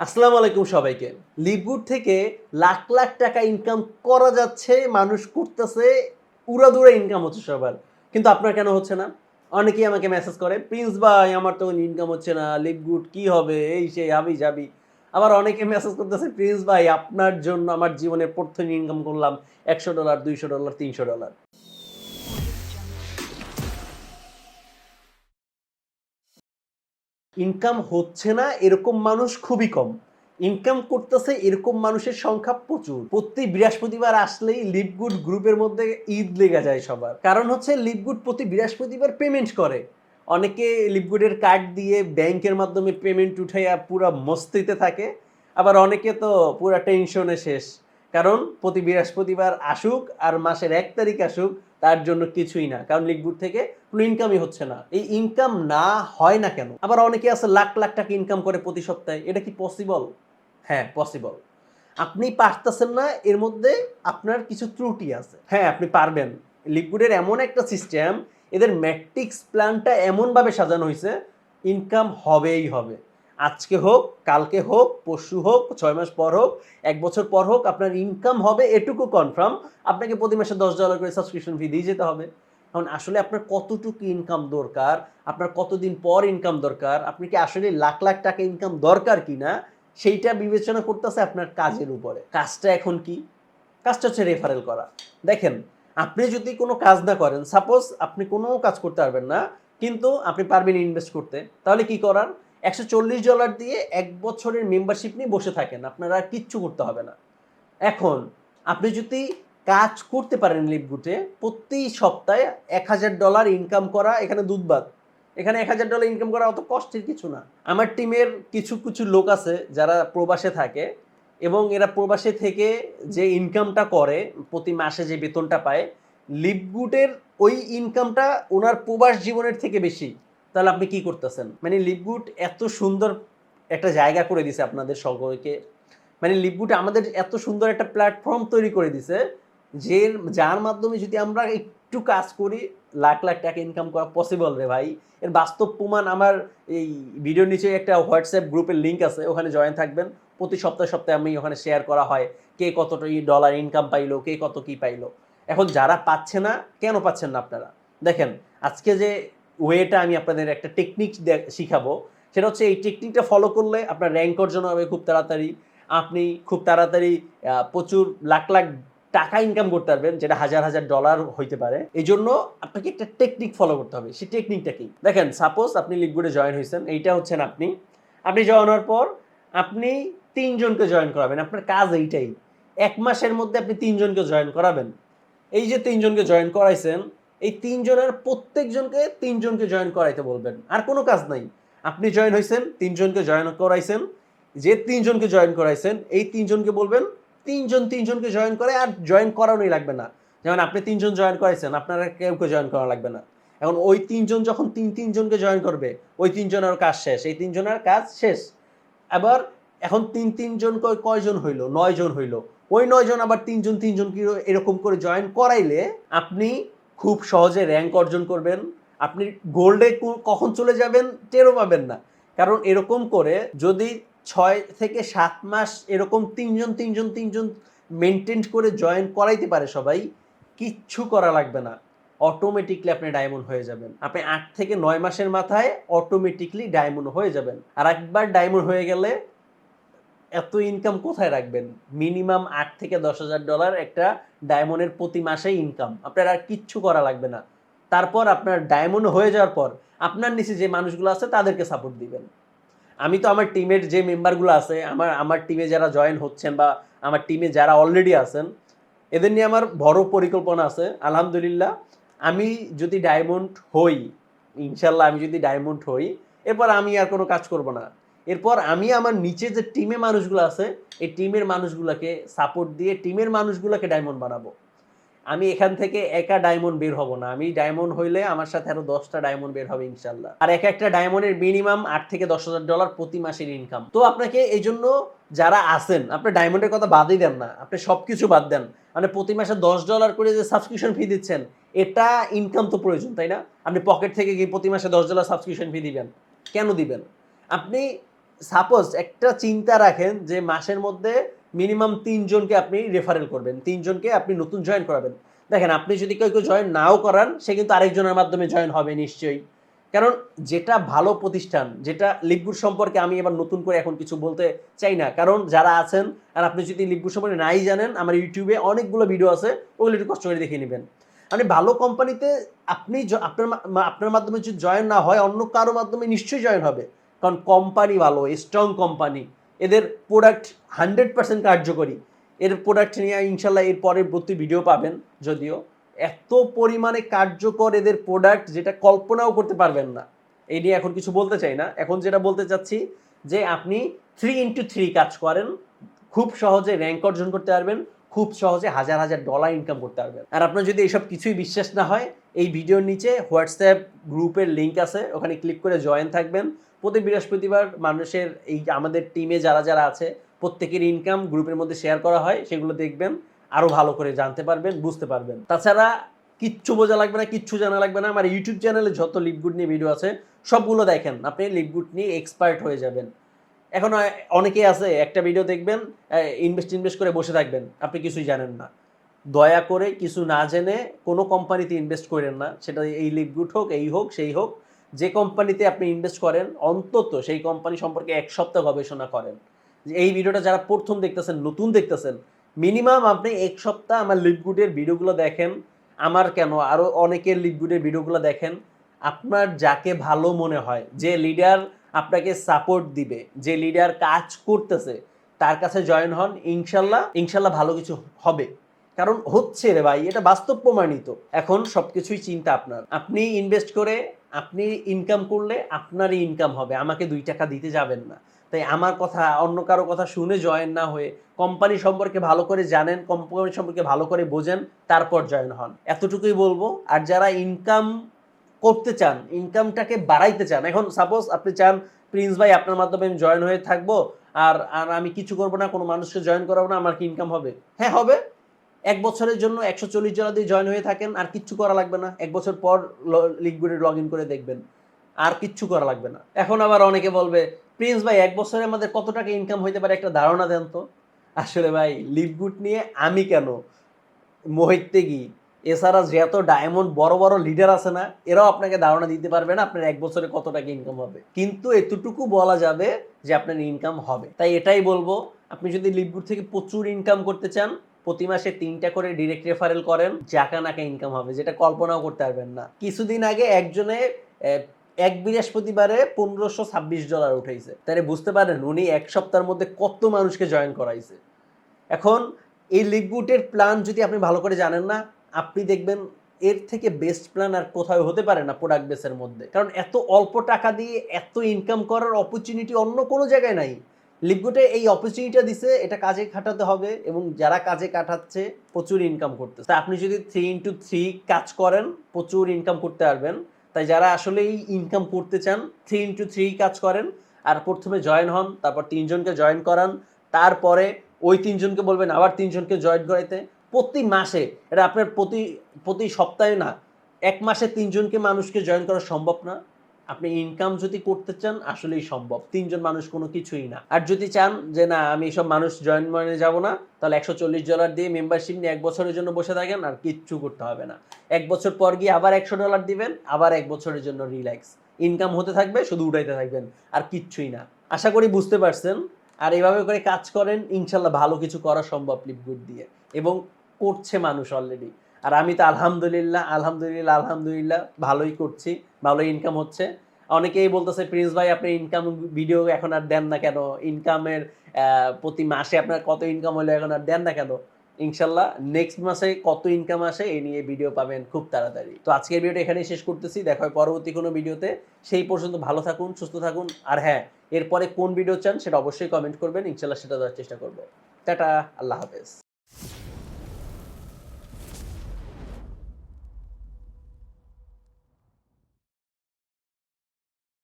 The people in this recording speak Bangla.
আসসালামু আলাইকুম সবাইকে। লিপগুড থেকে লাখ লাখ টাকা ইনকাম করা যাচ্ছে, মানুষ করতেছে উড়াদুরা ইনকাম হচ্ছে সবার। কিন্তু আপনার কেন হচ্ছে না? অনেকেই আমাকে মেসেজ করে প্রিন্স ভাই, আমার তো ইনকাম হচ্ছে না লিপগুড কি হবে? এই সেই হাবি যাবি। আবার অনেকে মেসেজ করতেছে প্রিন্স ভাই, আপনার জন্য আমার জীবনের প্রথম ইনকাম করলাম একশো ডলার দুইশো ডলার তিনশো ডলার ইনকাম হচ্ছে না, এরকম মানুষ খুবই কম। ইনকাম করতেছে এরকম মানুষের সংখ্যা প্রচুর। প্রতি বৃহস্পতিবার আসলেই লিপগুড গ্রুপের মধ্যে ঈদ লেগে যায় সবার। কারণ হচ্ছে লিপগুড প্রতি বৃহস্পতিবার পেমেন্ট করে। অনেকে লিপগুডের কার্ড দিয়ে ব্যাংকের মাধ্যমে পেমেন্ট উঠাইয়া পুরা মস্তিতে থাকে। আবার অনেকে তো পুরা টেনশনে শেষ। কারণ প্রতি বৃহস্পতিবার আসুক আর মাসের এক তারিখ আসুক তার জন্য কিছুই না। কারণ লিকবুড থেকে কোনো ইনকামই হচ্ছে না। এই ইনকাম না হয় না কেন? আবার অনেকে আছে লাখ লাখ টাকা ইনকাম করে প্রতি সপ্তাহে। এটা কি পসিবল হ্যাঁ পসিবল আপনি পারতেছেন না, এর মধ্যে আপনার কিছু ত্রুটি আছে। হ্যাঁ আপনি পারবেন। লিকুইডের এমন একটা সিস্টেম এদের ম্যাট্রিক্স প্ল্যানটা এমনভাবে সাজানো হয়েছে ইনকাম হবেই হবে। আজকে হোক, কালকে হোক, পরশু হোক, ছয় মাস পর হোক, এক বছর পর হোক, আপনার ইনকাম হবে এটুকু কনফার্ম আপনাকে প্রতি মাসে দশ ডলার করে সাবস্ক্রিপশন ফি দিয়ে যেতে হবে। কারণ আসলে আপনার কতটুকু ইনকাম দরকার, আপনার কতদিন পর ইনকাম দরকার, আপনি কি আসলে লাখ লাখ টাকা ইনকাম দরকার কিনা, সেইটা বিবেচনা করতেছে আপনার কাজের উপরে। কাজটা এখন কি? কাজটা হচ্ছে রেফারেল করা। দেখেন, আপনি যদি কোনো কাজ না করেন সাপোজ আপনি কোনো কাজ করতে পারবেন না, কিন্তু আপনি পারবেন ইনভেস্ট করতে, তাহলে কি করার? একশো চল্লিশ ডলার দিয়ে এক বছরের মেম্বারশিপ নিয়ে বসে থাকেন। আপনারা কিচ্ছু করতে হবে না। এখন, আপনি যদি কাজ করতে পারেন লিপগুটে প্রতি সপ্তাহে এক হাজার ডলার ইনকাম করা এখানে দুধবাদ। এখানে এক হাজার ডলার ইনকাম করা অত কষ্টের কিছু না। আমার টিমের কিছু কিছু লোক আছে যারা প্রবাসে থাকে এবং এরা প্রবাসে থেকে যে ইনকামটা করে, প্রতি মাসে যে বেতনটা পায় লিপগুটের ওই ইনকামটা ওনার প্রবাস জীবনের থেকে বেশি। তাহলে আপনি কি করতেছেন? মানে লিপগুড এত সুন্দর একটা জায়গা করে দিছে আপনাদের সকলকে। মানে লিপগুড আমাদের এত সুন্দর একটা প্ল্যাটফর্ম তৈরি করে দিছে, যে যার মাধ্যমে যদি আমরা একটু কাজ করি, লাখ লাখ টাকা ইনকাম করা পসিবল রে ভাই। এর বাস্তব প্রমাণ আমার এই ভিডিওর নিচে একটা হোয়াটসঅ্যাপ গ্রুপের লিঙ্ক আছে, ওখানে জয়েন থাকবেন। প্রতি সপ্তাহে সপ্তাহে আমি ওখানে শেয়ার করা হয়, কে কতটা ডলার ইনকাম পাইলো, কে কত কি পাইলো। এখন যারা পাচ্ছে না, কেন পাচ্ছেন না আপনারা? দেখেন, আজকে যে ওয়েটা আমি আপনাদের একটা টেকনিক শিখাবো। সেটা হচ্ছে এই টেকনিকটা ফলো করলে আপনার র্যাঙ্ক অর্জন হবে খুব তাড়াতাড়ি। আপনি খুব তাড়াতাড়ি প্রচুর লাখ লাখ টাকা ইনকাম করতে পারবেন, যেটা হাজার হাজার ডলার হইতে পারে। এই জন্য আপনাকে একটা টেকনিক ফলো করতে হবে। সেই টেকনিকটা কি? দেখেন সাপোজ আপনি লিকুইডে জয়েন হয়েছেন, এইটা হচ্ছেন আপনি। আপনি জয়েন হওয়ার পর আপনি তিনজনকে জয়েন করাবেন। আপনার কাজ এইটাই। এক মাসের মধ্যে আপনি তিনজনকে জয়েন করাবেন। এই যে তিনজনকে জয়েন করাইছেন এই তিনজনের প্রত্যেকজনকে তিনজনকে জয়েন করাইতে বলবেন। আর কোনো কাজ নাই। আপনি জয়েন হয়েছেন তিনজনকে জয়েন করাইছেন, যে তিনজনকে জয়েন করাইছেন, এই তিনজনকে বলবেন, তিনজন তিনজনকে জয়েন করে আর জয়েন করানোই লাগবে না। যেমন আপনি তিনজন জয়েন করাইছেন, আপনারা কেউকে জয়েন করা লাগবে না। এখন ওই তিনজন যখন তিন তিনজনকে জয়েন করবে, ওই তিনজনের কাজ শেষ, এই তিনজনের কাজ শেষ। আবার এখন তিন তিনজন কয়জন হইল? নয় জন হইল। ওই নয়জন আবার তিনজন তিনজন কি এরকম করে জয়েন করাইলে আপনি খুব সহজে র্যাঙ্ক অর্জন করবেন। আপনি গোল্ডে কখন চলে যাবেন টেরও পাবেন না। কারণ এরকম করে যদি ছয় থেকে সাত মাস এরকম তিনজন তিনজন তিনজন মেনটেন করে জয়েন করাইতে পারে সবাই, কিচ্ছু করা লাগবে না। অটোমেটিকলি আপনি ডায়মন্ড হয়ে যাবেন। আপনি আট থেকে নয় মাসের মাথায় অটোমেটিকলি ডায়মন্ড হয়ে যাবেন। আর একবার ডায়মন্ড হয়ে গেলে এত ইনকাম কোথায় রাখবেন? মিনিমাম আট থেকে দশ হাজার ডলার একটা ডায়মন্ডের প্রতি মাসে ইনকাম আপনার আর কিচ্ছু করা লাগবে না। তারপর আপনার ডায়মন্ড হয়ে যাওয়ার পর আপনার নিচে যে মানুষগুলো আছে তাদেরকে সাপোর্ট দিবেন। আমি তো আমার টিমের যে মেম্বারগুলো আছে, আমার আমার টিমে যারা জয়েন হচ্ছেন বা আমার টিমে যারা অলরেডি আছেন, এদের নিয়ে আমার বড় পরিকল্পনা আছে। আলহামদুলিল্লাহ, আমি যদি ডায়মন্ড হই, ইনশাল্লাহ আমি যদি ডায়মন্ড হই, এরপর আমি আর কোনো কাজ করব না। এরপর আমি আমার নিচে যে টিমে মানুষগুলো আছে, এই টিমের মানুষগুলোকে সাপোর্ট দিয়ে টিমের মানুষগুলোকে ডায়মন্ড বানাবো। আমি এখান থেকে একা ডায়মন্ড বের হব না। আমি ডায়মন্ড হইলে আমার সাথে আরও দশটা ডায়মন্ড বের হবে ইনশাল্লাহ আর এক একটা ডায়মন্ডের মিনিমাম আট থেকে দশ হাজার ডলার প্রতি মাসের ইনকাম তো আপনাকে এই জন্য যারা আছেন, আপনি ডায়মন্ডের কথা বাদই দেন না। আপনি সব কিছু বাদ দেন। মানে প্রতি মাসে দশ ডলার করে যে সাবস্ক্রিপশন ফি দিচ্ছেন, এটা ইনকাম তো প্রয়োজন, তাই না? আপনি পকেট থেকে গিয়ে প্রতি মাসে দশ ডলার সাবস্ক্রিপশন ফি দিবেন। কেন দিবেন? আপনি সাপোজ একটা চিন্তা রাখেন যে মাসের মধ্যে মিনিমাম তিনজনকে আপনি রেফারেল করবেন। তিনজনকে আপনি নতুন জয়েন করাবেন। দেখেন, আপনি যদি কেউ কেউ জয়েন নাও করান, সে কিন্তু আরেকজনের মাধ্যমে জয়েন হবে নিশ্চয়ই। কারণ যেটা ভালো প্রতিষ্ঠান, যেটা লিপগুড সম্পর্কে আমি এবার নতুন করে এখন কিছু বলতে চাই না। কারণ যারা আছেন, আর আপনি যদি লিপগুড সম্পর্কে নাই জানেন, আমার ইউটিউবে অনেকগুলো ভিডিও আছে, ওগুলো একটু কষ্ট করে দেখে নেবেন। মানে ভালো কোম্পানিতে আপনি আপনার আপনার মাধ্যমে যদি জয়েন না হয়, অন্য কারও মাধ্যমে নিশ্চয়ই জয়েন হবে। কারণ কোম্পানি ভালো স্ট্রং কোম্পানি এদের প্রোডাক্ট হান্ড্রেড পার্সেন্ট কার্যকরী। এর প্রোডাক্ট নিয়ে ইনশাল্লাহ এর পরের প্রতি ভিডিও পাবেন, যদিও এত পরিমাণে কার্যকর এদের প্রোডাক্ট যেটা কল্পনাও করতে পারবেন না। এই নিয়ে এখন কিছু বলতে চাই না। এখন যেটা বলতে চাচ্ছি, যে আপনি থ্রি ইন্টু থ্রি কাজ করেন, খুব সহজে র্যাঙ্ক অর্জন করতে পারবেন, খুব সহজে হাজার হাজার ডলার ইনকাম করতে পারবেন। আর আপনার যদি এইসব কিছুই বিশ্বাস না হয়, এই ভিডিওর নিচে হোয়াটসঅ্যাপ গ্রুপের লিঙ্ক আছে, ওখানে ক্লিক করে জয়েন থাকবেন। প্রতি বৃহস্পতিবার মানুষের এই আমাদের টিমে যারা যারা আছে, প্রত্যেকের ইনকাম গ্রুপের মধ্যে শেয়ার করা হয়, সেগুলো দেখবেন আরও ভালো করে জানতে পারবেন, বুঝতে পারবেন। তাছাড়া কিচ্ছু বোঝা লাগবে না, কিচ্ছু জানা লাগবে না, আমার ইউটিউব চ্যানেলে যত লিপগুড নিয়ে ভিডিও আছে, সবগুলো দেখেন, আপনি লিপগুড নিয়ে এক্সপার্ট হয়ে যাবেন। এখন অনেকেই আছে, একটা ভিডিও দেখবেন ইনভেস্ট ইনভেস্ট করে বসে থাকবেন, আপনি কিছুই জানেন না। দয়া করে কিছু না জেনে কোনো কোম্পানিতে ইনভেস্ট করেন না, সেটা এই লিপগুড হোক, এই হোক, সেই হোক যে কোম্পানিতে আপনি ইনভেস্ট করেন, অন্তত সেই কোম্পানি সম্পর্কে এক সপ্তাহ গবেষণা করেন। এই ভিডিওটা যারা প্রথম দেখতেছেন, নতুন দেখতেছেন মিনিমাম আপনি এক সপ্তাহ আমার লিপগুডের ভিডিওগুলো দেখেন। আমার কেন? আরও অনেকের লিপগুডের ভিডিওগুলো দেখেন। আপনার যাকে ভালো মনে হয়, যে লিডার আপনাকে সাপোর্ট দিবে, যে লিডার কাজ করতেছে, তার কাছে জয়েন হন, ইনশাল্লাহ ইনশাল্লাহ ভালো কিছু হবে। কারণ হচ্ছে রে ভাই, এটা বাস্তব প্রমাণিত। এখন সবকিছুই চিন্তা আপনার। আপনি ইনভেস্ট করে আপনি ইনকাম করলে আপনারই ইনকাম হবে, আমাকে দুই টাকা দিতে যাবেন না। তাই আমার কথা, অন্য কারও কথা শুনে জয়েন না হয়ে কোম্পানি সম্পর্কে ভালো করে জানেন কোম্পানি সম্পর্কে ভালো করে বোঝেন, তারপর জয়েন হন। এতটুকুই বলব, আর যারা ইনকাম করতে চান ইনকামটাকে বাড়াইতে চান, এখন সাপোজ আপনি চান প্রিন্স ভাই, আপনার মাধ্যমে আমি জয়েন হয়ে থাকব, আর আর আমি কিছু করব না, কোনো মানুষকে জয়েন করাবো না, আমার কি ইনকাম হবে? হ্যাঁ হবে। এক বছরের জন্য একশো চল্লিশ জন দিয়ে জয়েন হয়ে থাকেন, আর কিচ্ছু করা লাগবে না। এক বছর পর লিঙ্কগুলি লগ ইন করে দেখবেন। আর কিচ্ছু করা লাগবে না। এখন আবার অনেকে বলবে প্রিন্স ভাই, এক বছরে আমাদের কত টাকা ইনকাম হইতে পারে? একটা ধারণা দেন তো। আসলে ভাই লিপগুড নিয়ে আমি কেন? মোহিতে কি এছাড়া যত ডায়মন্ড বড় বড় লিডার আছে না, এরাও আপনাকে ধারণা দিতে পারবে না আপনার এক বছরে কত টাকা ইনকাম হবে। কিন্তু এতটুকু বলা যাবে যে আপনার ইনকাম হবে। তাই এটাই বলব, আপনি যদি লিপগুড থেকে প্রচুর ইনকাম করতে চান প্রতি মাসে তিনটা করে ডিরেক্ট রেফারেল করেন জাকা নাকা ইনকাম হবে, যেটা কল্পনাও করতে পারবেন না। কিছুদিন আগে একজনে এক বৃহস্পতিবারে পনেরোশো ছাব্বিশ ডলার উঠেছে তাহলে বুঝতে পারেন, উনি এক সপ্তাহের মধ্যে কত মানুষকে জয়েন করাইছে। এখন, এই লিগবুটের প্ল্যান যদি আপনি ভালো করে জানেন না, আপনি দেখবেন এর থেকে বেস্ট প্ল্যান আর কোথাও হতে পারে না প্রোডাক্ট বেসের মধ্যে। কারণ এত অল্প টাকা দিয়ে এত ইনকাম করার অপরচুনিটি অন্য কোনো জায়গায় নাই। লিপগুটে এই অপরচুনিটিটা দিছে, এটা কাজে খাটাতে হবে এবং যারা কাজে কাটাচ্ছে, প্রচুর ইনকাম করতেছে। তা আপনি যদি থ্রি ইন্টু থ্রি কাজ করেন, প্রচুর ইনকাম করতে পারবেন। তাই যারা আসলে এই ইনকাম করতে চান থ্রি ইন্টু থ্রি কাজ করেন, আর প্রথমে জয়েন হন, তারপর তিনজনকে জয়েন করান, তারপরে ওই তিনজনকে বলবেন, আবার তিনজনকে জয়েন করাইতে। প্রতি মাসে, এটা আপনার প্রতি প্রতি সপ্তাহে না, এক মাসে তিনজনকে মানুষকে জয়েন করা সম্ভব না। আপনি ইনকাম যদি করতে চান, আসলেই সম্ভব। তিনজন মানুষ কোনো কিছুই না। আর যদি চান যে, না, আমি এসব মানুষ জয়েন মানে যাব না, তাহলে একশো চল্লিশ ডলার দিয়ে মেম্বারশিপ নিয়ে এক বছরের জন্য বসে থাকেন আর কিচ্ছু করতে হবে না। এক বছর পর গিয়ে আবার একশো ডলার দিবেন, আবার এক বছরের জন্য রিল্যাক্স ইনকাম হতে থাকবে, শুধু উঠাইতে থাকবেন, আর কিচ্ছুই না। আশা করি বুঝতে পারছেন। আর এইভাবে করে কাজ করেন ইনশাল্লাহ ভালো কিছু করা সম্ভব লিপগুড দিয়ে। এবং করছে মানুষ অলরেডি আর আমি তো আলহামদুলিল্লাহ আলহামদুলিল্লাহ আলহামদুলিল্লাহ ভালোই করছি। ভালোই ইনকাম হচ্ছে। অনেকেই বলতেছে, প্রিন্স ভাই, আপনি ইনকাম ভিডিও এখন আর দেন না কেন? ইনকামের প্রতি মাসে আপনার কত ইনকাম হলো এখন আর দেন না কেন? ইনশাল্লাহ নেক্সট মাসে কত ইনকাম আসে এই নিয়ে ভিডিও পাবেন খুব তাড়াতাড়ি। তো আজকের ভিডিওটা এখানেই শেষ করতেছি। দেখা পরবর্তী কোনো ভিডিওতে সেই পর্যন্ত ভালো থাকুন, সুস্থ থাকুন। আর হ্যাঁ এরপরে কোন ভিডিও চান সেটা অবশ্যই কমেন্ট করবেন। ইনশাল্লাহ সেটা দেওয়ার চেষ্টা করব। টাটা, আল্লাহ হাফেজ।